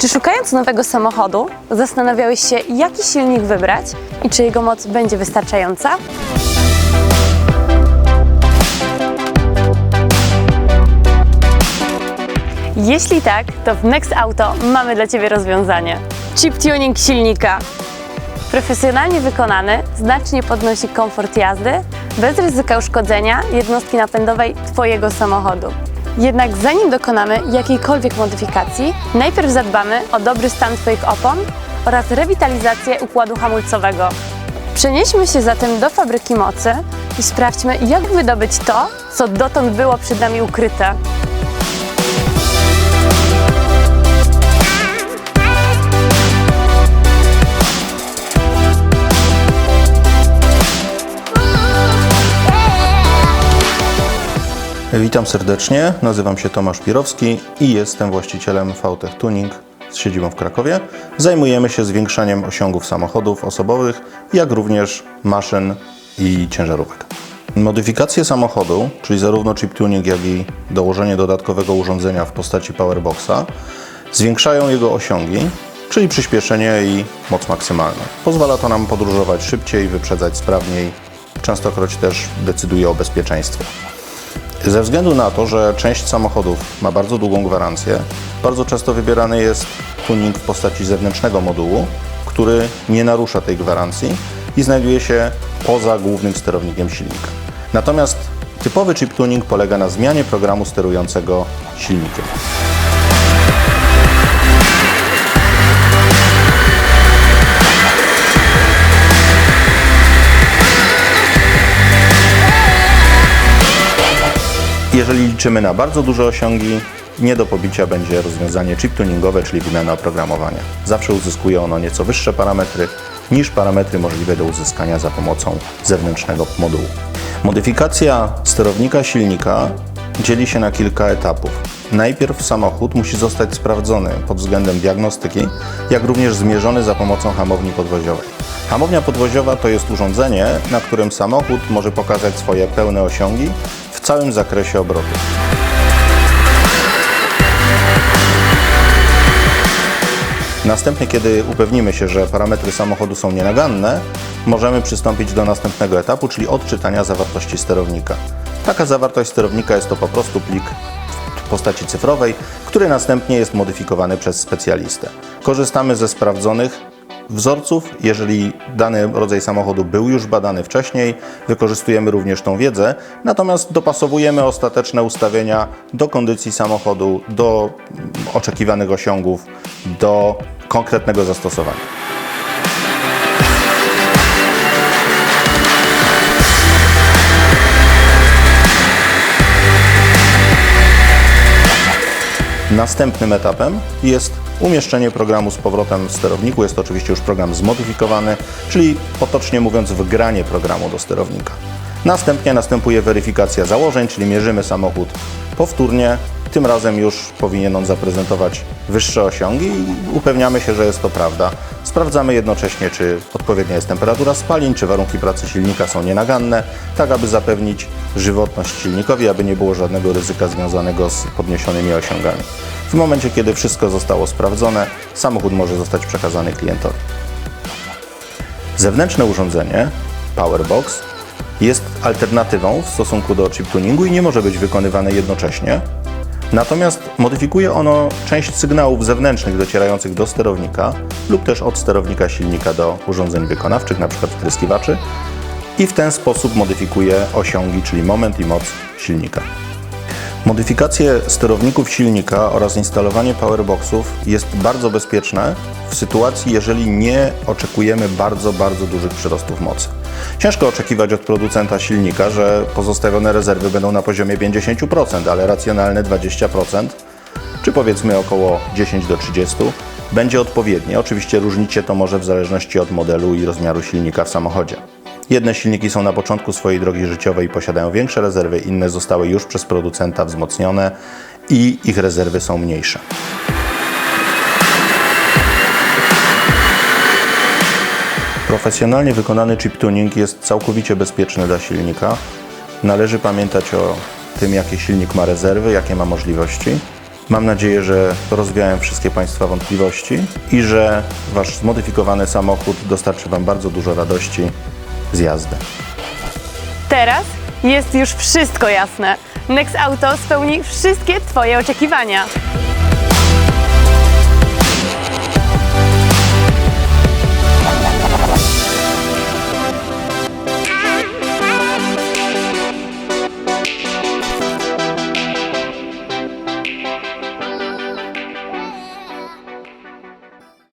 Czy szukając nowego samochodu zastanawiałeś się, jaki silnik wybrać i czy jego moc będzie wystarczająca? Jeśli tak, to w Next Auto mamy dla Ciebie rozwiązanie. Chip tuning silnika. Profesjonalnie wykonany znacznie podnosi komfort jazdy bez ryzyka uszkodzenia jednostki napędowej Twojego samochodu. Jednak zanim dokonamy jakiejkolwiek modyfikacji, najpierw zadbamy o dobry stan Twoich opon oraz rewitalizację układu hamulcowego. Przenieśmy się zatem do fabryki mocy i sprawdźmy, jak wydobyć to, co dotąd było przed nami ukryte. Witam serdecznie, nazywam się Tomasz Pirowski i jestem właścicielem VTech Tuning z siedzibą w Krakowie. Zajmujemy się zwiększaniem osiągów samochodów osobowych, jak również maszyn i ciężarówek. Modyfikacje samochodu, czyli zarówno chip tuning, jak i dołożenie dodatkowego urządzenia w postaci powerboxa, zwiększają jego osiągi, czyli przyspieszenie i moc maksymalną. Pozwala to nam podróżować szybciej, wyprzedzać sprawniej, częstokroć też decyduje o bezpieczeństwie. Ze względu na to, że część samochodów ma bardzo długą gwarancję, bardzo często wybierany jest tuning w postaci zewnętrznego modułu, który nie narusza tej gwarancji i znajduje się poza głównym sterownikiem silnika. Natomiast typowy chip tuning polega na zmianie programu sterującego silnikiem. Jeżeli liczymy na bardzo duże osiągi, nie do pobicia będzie rozwiązanie chip tuningowe, czyli wymiana oprogramowania. Zawsze uzyskuje ono nieco wyższe parametry niż parametry możliwe do uzyskania za pomocą zewnętrznego modułu. Modyfikacja sterownika silnika dzieli się na kilka etapów. Najpierw samochód musi zostać sprawdzony pod względem diagnostyki, jak również zmierzony za pomocą hamowni podwoziowej. Hamownia podwoziowa to jest urządzenie, na którym samochód może pokazać swoje pełne osiągi w całym zakresie obrotu. Następnie, kiedy upewnimy się, że parametry samochodu są nienaganne, możemy przystąpić do następnego etapu, czyli odczytania zawartości sterownika. Taka zawartość sterownika jest to po prostu plik w postaci cyfrowej, który następnie jest modyfikowany przez specjalistę. Korzystamy ze sprawdzonych wzorców. Jeżeli dany rodzaj samochodu był już badany wcześniej, wykorzystujemy również tą wiedzę, natomiast dopasowujemy ostateczne ustawienia do kondycji samochodu, do oczekiwanych osiągów, do konkretnego zastosowania. Następnym etapem jest umieszczenie programu z powrotem w sterowniku. Jest to oczywiście już program zmodyfikowany, czyli potocznie mówiąc wgranie programu do sterownika. Następnie następuje weryfikacja założeń, czyli mierzymy samochód powtórnie. Tym razem już powinien on zaprezentować wyższe osiągi i upewniamy się, że jest to prawda. Sprawdzamy jednocześnie, czy odpowiednia jest temperatura spalin, czy warunki pracy silnika są nienaganne, tak aby zapewnić żywotność silnikowi, aby nie było żadnego ryzyka związanego z podniesionymi osiągami. W momencie, kiedy wszystko zostało sprawdzone, samochód może zostać przekazany klientowi. Zewnętrzne urządzenie, Powerbox, jest alternatywą w stosunku do chip tuningu i nie może być wykonywane jednocześnie. Natomiast modyfikuje ono część sygnałów zewnętrznych docierających do sterownika lub też od sterownika silnika do urządzeń wykonawczych, np. wtryskiwaczy i w ten sposób modyfikuje osiągi, czyli moment i moc silnika. Modyfikacje sterowników silnika oraz instalowanie powerboxów jest bardzo bezpieczne w sytuacji, jeżeli nie oczekujemy bardzo, bardzo dużych przyrostów mocy. Ciężko oczekiwać od producenta silnika, że pozostawione rezerwy będą na poziomie 50%, ale racjonalne 20%, czy powiedzmy około 10 do 30, będzie odpowiednie. Oczywiście różnić się to może w zależności od modelu i rozmiaru silnika w samochodzie. Jedne silniki są na początku swojej drogi życiowej i posiadają większe rezerwy, inne zostały już przez producenta wzmocnione i ich rezerwy są mniejsze. Profesjonalnie wykonany chip tuning jest całkowicie bezpieczny dla silnika. Należy pamiętać o tym, jakie silnik ma rezerwy, jakie ma możliwości. Mam nadzieję, że rozwiałem wszystkie Państwa wątpliwości i że Wasz zmodyfikowany samochód dostarczy Wam bardzo dużo radości z jazdy. Teraz jest już wszystko jasne. Next Auto spełni wszystkie Twoje oczekiwania.